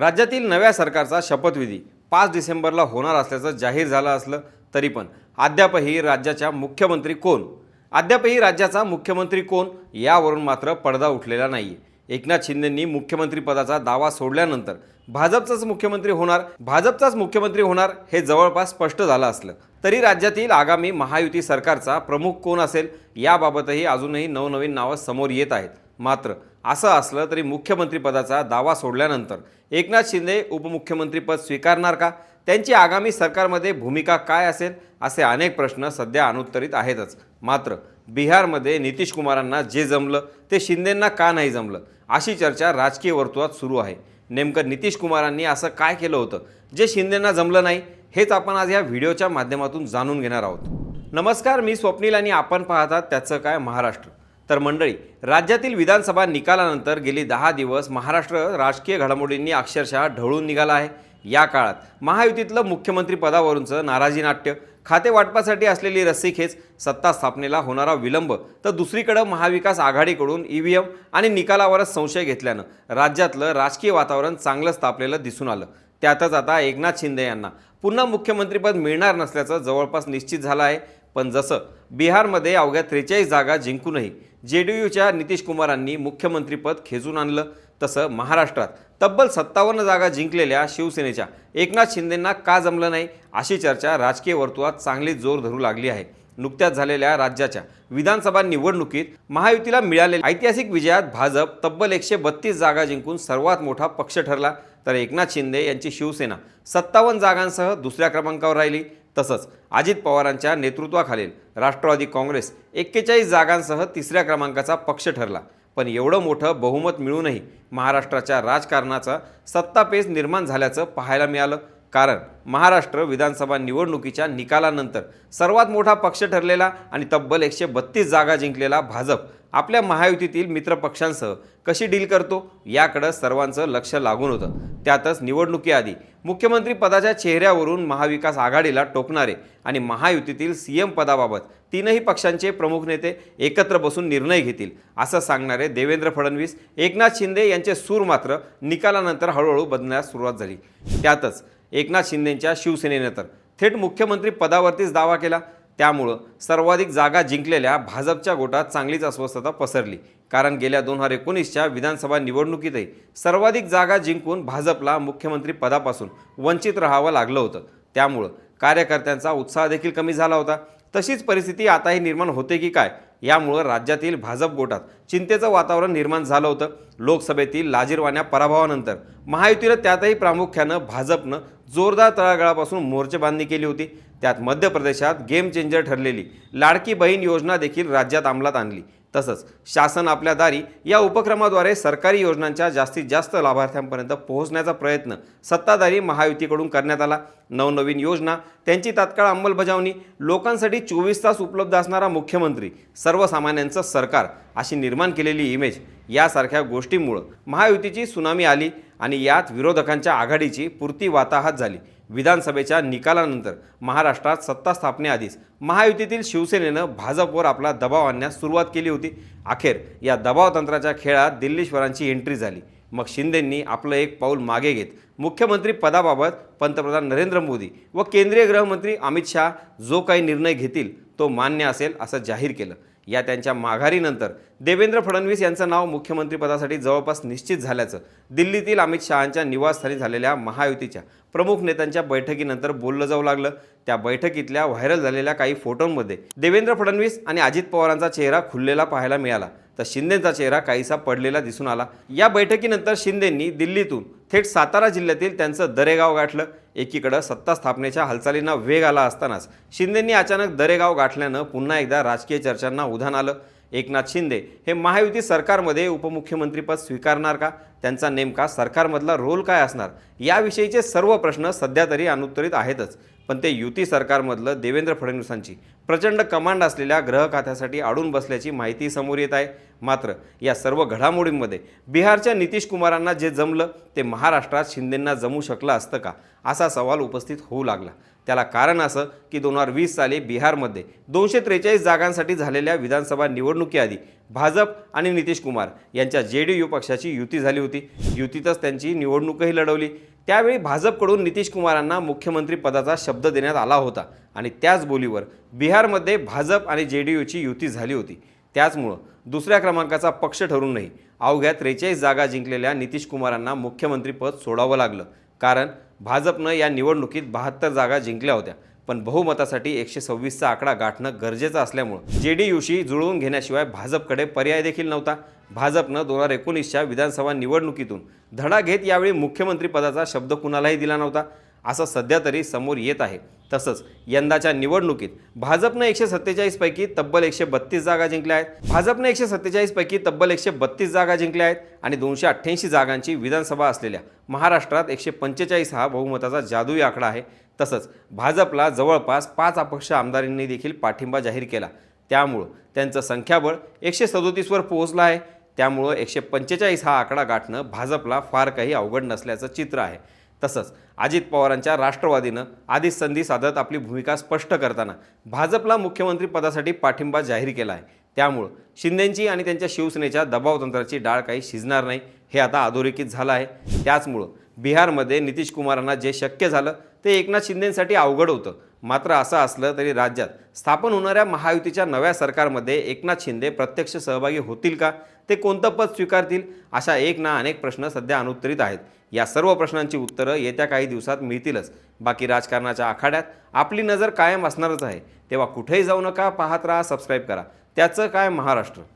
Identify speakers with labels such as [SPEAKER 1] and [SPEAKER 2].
[SPEAKER 1] राज्यातील नव्या सरकारचा शपथविधी पाच डिसेंबरला होणार असल्याचं जाहीर झालं असलं तरी पण अद्यापही राज्याच्या मुख्यमंत्री कोण? अद्यापही राज्याचा मुख्यमंत्री कोण? यावरून मात्र पडदा उठलेला नाही एकनाथ शिंदेंनी मुख्यमंत्रीपदाचा दावा सोडल्यानंतर भाजपचाच मुख्यमंत्री होणार? भाजपचाच मुख्यमंत्री होणार हे जवळपास स्पष्ट झालं असलं तरी राज्यातील आगामी महायुती सरकारचा प्रमुख कोण असेल? याबाबतही अजूनही नवनवीन नावं समोर येत आहेत. मात्र असं असलं तरी मुख्यमंत्रीपदाचा दावा सोडल्यानंतर एकनाथ शिंदे उपमुख्यमंत्रीपद स्वीकारणार का? त्यांची आगामी सरकारमध्ये भूमिका काय असेल? असे अनेक प्रश्न सध्या अनुत्तरित आहेतच. मात्र बिहारमध्ये नितीश कुमारांना जे जमलं ते शिंदेंना का नाही जमलं? अशी चर्चा राजकीय वर्तुळात सुरू आहे. नेमकं नितीश कुमारांनी असं काय केलं होतं? जे शिंदेंना जमलं नाही हेच आपण आज या व्हिडिओच्या माध्यमातून जाणून घेणार आहोत. नमस्कार मी स्वप्नील आणि आपण पाहतात त्याचं काय महाराष्ट्र. तर मंडळी राज्यातील विधानसभा निकालानंतर गेली दहा दिवस महाराष्ट्र राजकीय घडामोडींनी अक्षरशः ढवळून निघाला आहे. या काळात महायुतीतलं मुख्यमंत्री पदावरूनचं नाराजी नाट्य खाते वाटपासाठी असलेली रस्सीखेच सत्ता स्थापनेला होणारा विलंब तर दुसरीकडं महाविकास आघाडीकडून ई व्ही एम आणि निकालावरच संशय घेतल्यानं राज्यातलं राजकीय वातावरण चांगलंच तापलेलं दिसून आलं. त्यातच आता एकनाथ शिंदे यांना पुन्हा मुख्यमंत्रीपद मिळणार नसल्याचं जवळपास निश्चित झालं आहे. पण जसं बिहारमध्ये अवघ्या त्रेचाळीस जागा जिंकूनही जे डी यूच्या नितीश कुमारांनी मुख्यमंत्रीपद खेचून आणलं तसं महाराष्ट्रात तब्बल सत्तावन्न जागा जिंकलेल्या शिवसेनेच्या एकनाथ शिंदेंना का जमलं नाही अशी चर्चा राजकीय वर्तुळात चांगली जोर धरू लागली आहे. नुकत्याच झालेल्या राज्याच्या विधानसभा निवडणुकीत महायुतीला मिळालेल्या ऐतिहासिक विजयात भाजप तब्बल एकशे बत्तीस जागा जिंकून सर्वात मोठा पक्ष ठरला. तर एकनाथ शिंदे यांची शिवसेना सत्तावन्न जागांसह दुसऱ्या क्रमांकावर राहिली. तसंच अजित पवारांच्या नेतृत्वाखालील राष्ट्रवादी काँग्रेस एक्केचाळीस जागांसह तिसऱ्या क्रमांकाचा पक्ष ठरला. पण एवढं मोठं बहुमत मिळूनही महाराष्ट्राच्या राजकारणाचा सत्तापेच निर्माण झाल्याचं पाहायला मिळालं. कारण महाराष्ट्र विधानसभा निवडणुकीच्या निकालानंतर सर्वात मोठा पक्ष ठरलेला आणि तब्बल एकशे बत्तीस जागा जिंकलेला भाजप आपल्या महायुतीतील मित्रपक्षांसह कशी डील करतो याकडं सर्वांचं लक्ष लागून होतं. त्यातच निवडणुकीआधी मुख्यमंत्री पदाच्या चेहऱ्यावरून महाविकास आघाडीला टोकणारे आणि महायुतीतील सी एम पदाबाबत तीनही पक्षांचे प्रमुख नेते एकत्र बसून निर्णय घेतील असं सांगणारे देवेंद्र फडणवीस एकनाथ शिंदे यांचे सूर मात्र निकालानंतर हळूहळू बदलण्यास सुरुवात झाली. त्यातच एकनाथ शिंदेंच्या शिवसेनेनं तर थेट मुख्यमंत्री पदावरतीच दावा केला. त्यामुळं सर्वाधिक जागा जिंकलेल्या भाजपच्या गोटात चांगलीच अस्वस्थता पसरली. कारण गेल्या दोन हजार एकोणीसच्या विधानसभा निवडणुकीतही सर्वाधिक जागा जिंकून भाजपला मुख्यमंत्री पदापासून वंचित राहावं लागलं होतं. त्यामुळं कार्यकर्त्यांचा उत्साह देखील कमी झाला होता. तशीच परिस्थिती आताही निर्माण होते की काय? यामुळं राज्यातील भाजप गोटात चिंतेचं वातावरण निर्माण झालं होतं. लोकसभेतील लाजीरवाण्या पराभवानंतर महायुतीनं त्यातही प्रामुख्यानं भाजपनं जोरदार तळागाळापासून मोर्चेबांधणी केली होती. त्यात मध्य प्रदेशात गेम चेंजर ठरलेली लाडकी बहीण योजना देखील राज्यात अंमलात आणली. तसंच शासन आपल्या दारी या उपक्रमाद्वारे सरकारी योजनांच्या जास्तीत जास्त लाभार्थ्यांपर्यंत पोहोचण्याचा प्रयत्न सत्ताधारी महायुतीकडून करण्यात आला. नवनवीन योजना त्यांची तात्काळ अंमलबजावणी लोकांसाठी चोवीस तास उपलब्ध असणारा मुख्यमंत्री सर्वसामान्यांचं सरकार अशी निर्माण केलेली इमेज यासारख्या गोष्टींमुळं महायुतीची सुनामी आली आणि यात विरोधकांच्या आघाडीची पुरती वाताहात झाली. विधानसभेच्या निकालानंतर महाराष्ट्रात सत्ता स्थापनेआधीच महायुतीतील शिवसेनेनं भाजपवर आपला दबाव आणण्यास सुरुवात केली होती. अखेर या दबाव तंत्राच्या खेळात दिल्लीश्वरांची एंट्री झाली. मग शिंदेंनी आपलं एक पाऊल मागे घेत मुख्यमंत्री पदाबाबत पंतप्रधान नरेंद्र मोदी व केंद्रीय गृहमंत्री अमित शहा जो काही निर्णय घेतील तो मान्य असेल असं जाहीर केलं. या त्यांच्या माघारीनंतर. देवेंद्र फडणवीस यांचं नाव मुख्यमंत्रीपदासाठी जवळपास निश्चित झाल्याचं दिल्लीतील अमित शहांच्या निवासस्थानी झालेल्या महायुतीच्या प्रमुख नेत्यांच्या बैठकीनंतर बोललं जाऊ लागलं. त्या बैठकीतल्या व्हायरल झालेल्या काही फोटोंमध्ये देवेंद्र फडणवीस आणि अजित पवारांचा चेहरा खुललेला पाहायला मिळाला. तर शिंदेचा चेहरा काहीसा पडलेला दिसून आला. या बैठकीनंतर शिंदेंनी दिल्लीतून थेट सातारा जिल्ह्यातील त्यांचं दरेगाव गाठलं. एकीकडं सत्ता स्थापनेच्या हालचालींना वेग आला असतानाच शिंदेंनी अचानक दरेगाव गाठल्यानं पुन्हा एकदा राजकीय चर्चांना उधाण आलं. एकनाथ शिंदे हे महायुती सरकारमध्ये उपमुख्यमंत्रीपद स्वीकारणार का? त्यांचा नेमका सरकारमधला रोल काय असणार? याविषयीचे सर्व प्रश्न सध्या तरी अनुत्तरित आहेतच. पण ते युती सरकारमधलं देवेंद्र फडणवीसांची. प्रचंड कमांड असलेल्या ग्रह खात्यासाठी अडून बसल्याची माहिती समोर येत आहे. मात्र या सर्व घडामोडींमध्ये बिहारच्या नितीश कुमारांना जे जमलं ते महाराष्ट्रात शिंदेंना जमू शकलं असतं का? असा सवाल उपस्थित होऊ लागला. त्याला कारण असं की दोन हजार वीस साली बिहारमध्ये दोनशे त्रेचाळीस जागांसाठी झालेल्या विधानसभा निवडणुकीआधी भाजप आणि नितीश कुमार यांच्या जे डी यू पक्षाची युती झाली होती. युतीतच त्यांची निवडणूकही लढवली. त्यावेळी भाजपकडून नितीश कुमारांना मुख्यमंत्री पदाचा शब्द देण्यात आला होता आणि त्याच बोलीवर बिहारमध्ये भाजप आणि जे डी यूची युती झाली होती. त्याचमुळं दुसऱ्या क्रमांकाचा पक्ष ठरूनही अवघ्या त्रेचाळीस जागा जिंकलेल्या नितीश कुमारांना मुख्यमंत्रीपद सोडावं लागलं. कारण भाजपनं या निवडणुकीत बहात्तर जागा जिंकल्या होत्या. पण बहुमतासाठी एकशे सव्वीसचा आकडा गाठणं गरजेचं असल्यामुळं जे डी यूशी जुळवून घेण्याशिवाय भाजपकडे पर्याय देखील नव्हता. भाजपनं दोन हजार एकोणीसच्या विधानसभा निवडणुकीतून धडा घेत यावेळी मुख्यमंत्रीपदाचा शब्द कुणालाही दिला नव्हता. असं सध्या तरी समोर येत आहे. तसंच यंदाच्या निवडणुकीत भाजपनं एकशे सत्तेचाळीसपैकी तब्बल एकशे बत्तीस जागा जिंकल्या आहेत. भाजपनं एकशे सत्तेचाळीसपैकी तब्बल एकशे बत्तीस जागा जिंकल्या आहेत आणि दोनशे अठ्ठ्याऐंशी जागांची विधानसभा असलेल्या महाराष्ट्रात एकशे पंचेचाळीस हा बहुमताचा जादुई आकडा आहे. तसंच भाजपला जवळपास पाच अपक्ष आमदारांनी देखील पाठिंबा जाहीर केला. त्यामुळं त्यांचं संख्याबळ एकशे सदोतीसवर पोहोचलं आहे. त्यामुळं एकशे पंचेचाळीस हा आकडा गाठणं भाजपला फार काही अवघड नसल्याचं चित्र आहे. तसंच अजित पवारांच्या राष्ट्रवादीनं आधीच संधी साधत आपली भूमिका स्पष्ट करताना भाजपला मुख्यमंत्री पदासाठी पाठिंबा जाहीर केला आहे. त्यामुळं शिंदेंची आणि त्यांच्या शिवसेनेच्या दबावतंत्राची डाळ काही शिजणार नाही हे आता अधोरेखित झालं आहे. त्याचमुळं बिहारमध्ये नितीश कुमारांना जे शक्य झालं ते एकनाथ शिंदेंसाठी अवघड होतं. मात्र असं असलं तरी राज्यात स्थापन होणाऱ्या महायुतीच्या नव्या सरकारमध्ये एकनाथ शिंदे प्रत्यक्ष सहभागी होतील का? ते कोणतं पद स्वीकारतील? अशा एक ना अनेक प्रश्न सध्या अनुत्तरित आहेत. या सर्व प्रश्नांची उत्तरं येत्या काही दिवसात मिळतीलच. बाकी राजकारणाच्या आखाड्यात आपली नजर कायम असणारच आहे. तेव्हा कुठेही जाऊ नका पाहत राहा सबस्क्राईब करा. त्याचं काय महाराष्ट्र?